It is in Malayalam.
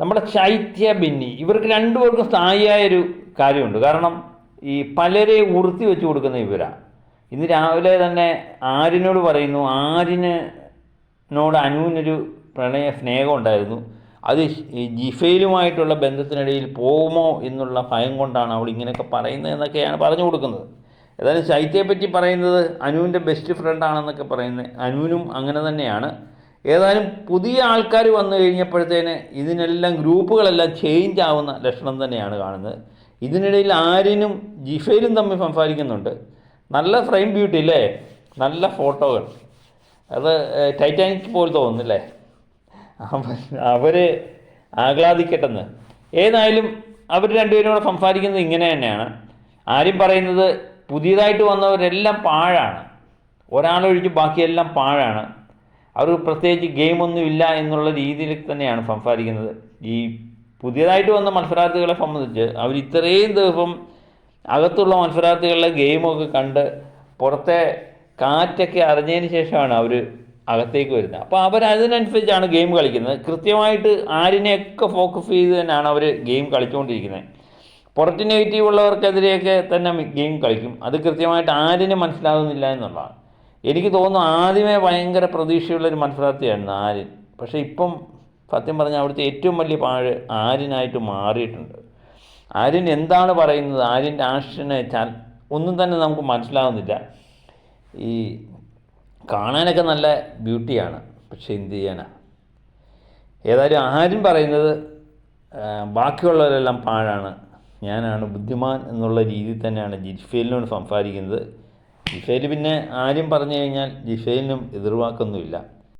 നമ്മുടെ ചൈത്യ ബിന്നി ഇവർക്ക് രണ്ടുപേർക്കും സ്ഥായിയായ ഒരു കാര്യമുണ്ട്. കാരണം ഈ പലരെ ഉറുത്തി വെച്ച് കൊടുക്കുന്ന ഇവരാണ് ഇന്ന് രാവിലെ തന്നെ ആരിനോട് പറയുന്നു ആരിനോട് അനുവിനൊരു പ്രണയ സ്നേഹം ഉണ്ടായിരുന്നു. അത് ഈ ജിഫയിലുമായിട്ടുള്ള ബന്ധത്തിനിടയിൽ പോകുമോ എന്നുള്ള ഭയം കൊണ്ടാണ് അവൾ ഇങ്ങനെയൊക്കെ പറയുന്നത് എന്നൊക്കെയാണ് പറഞ്ഞു കൊടുക്കുന്നത്. ഏതായാലും ശൈത്യയെപ്പറ്റി പറയുന്നത് അനുവിന്റെ ബെസ്റ്റ് ഫ്രണ്ടാണെന്നൊക്കെ പറയുന്നത്. അനുവിനും അങ്ങനെ തന്നെയാണ്. ഏതായാലും പുതിയ ആൾക്കാർ വന്നു കഴിഞ്ഞപ്പോഴത്തേന് ഇതിനെല്ലാം ഗ്രൂപ്പുകളെല്ലാം ചേഞ്ച് ആവുന്ന ലക്ഷണം തന്നെയാണ് കാണുന്നത്. ഇതിനിടയിൽ ആര്യനും ജിഫയിലും തമ്മിൽ സംസാരിക്കുന്നുണ്ട്. നല്ല ഫ്രെയിം ബ്യൂട്ടി അല്ലേ നല്ല ഫോട്ടോകൾ അത് ടൈറ്റാനിക് പോലെ തോന്നുന്നില്ലേ അവർ ആഹ്ലാദിക്കട്ടെന്ന്. ഏതായാലും അവർ രണ്ടുപേരും കൂടെ സംസാരിക്കുന്നത് ഇങ്ങനെ തന്നെയാണ്. ആരും പറയുന്നത് പുതിയതായിട്ട് വന്നവരെല്ലാം പാഴാണ്. ഒരാളൊഴിച്ച് ബാക്കിയെല്ലാം പാഴാണ്. അവർ പ്രത്യേകിച്ച് ഗെയിമൊന്നുമില്ല എന്നുള്ള രീതിയിൽ തന്നെയാണ് സംസാരിക്കുന്നത്. ഈ പുതിയതായിട്ട് വന്ന മത്സരാർത്ഥികളെ സംബന്ധിച്ച് അവർ ഇത്രയും ദിവസം അകത്തുള്ള മത്സരാർത്ഥികളുടെ ഗെയിമൊക്കെ കണ്ട് പുറത്തെ കാറ്റൊക്കെ അറിഞ്ഞതിന് ശേഷമാണ് അവർ അകത്തേക്ക് വരുന്നത്. അപ്പോൾ അവർ അതിനനുസരിച്ചാണ് ഗെയിം കളിക്കുന്നത്. കൃത്യമായിട്ട് ആരിനെയൊക്കെ ഫോക്കസ് ചെയ്ത് തന്നെയാണ് അവർ ഗെയിം കളിച്ചുകൊണ്ടിരിക്കുന്നത്. പുറത്ത് നെഗറ്റീവ് ഉള്ളവർക്കെതിരെയൊക്കെ തന്നെ ഗെയിം കളിക്കും. അത് കൃത്യമായിട്ട് ആരിനും മനസ്സിലാകുന്നില്ല എന്നുള്ളതാണ്. എനിക്ക് തോന്നുന്നു ആദ്യമേ ഭയങ്കര പ്രതീക്ഷയുള്ളൊരു മത്സരാർത്ഥിയായിരുന്നു ആര്യൻ പക്ഷേ ഇപ്പം സത്യം പറഞ്ഞാൽ അവിടുത്തെ ഏറ്റവും വലിയ പാഴ് ആര്യനായിട്ട് മാറിയിട്ടുണ്ട്. ആര്യൻ എന്താണ് പറയുന്നത്? ആര്യന്റെ ആക്ഷനെ ചാൻ ഒന്നും തന്നെ നമുക്ക് മനസ്സിലാവുന്നില്ല. ഈ കാണാനൊക്കെ നല്ല ബ്യൂട്ടിയാണ് പക്ഷെ എന്ത് ചെയ്യാനാ? ഏതായാലും ആരും പറയുന്നത് ബാക്കിയുള്ളവരെല്ലാം പാഴാണ്. ഞാനാണ് ബുദ്ധിമാൻ എന്നുള്ള രീതിയിൽ തന്നെയാണ് ജിഫേലിനോട് സംസാരിക്കുന്നത്. ജിഫേൽ പിന്നെ ആരും പറഞ്ഞു കഴിഞ്ഞാൽ ജിഫേലിനും എതിർവാക്കൊന്നുമില്ല.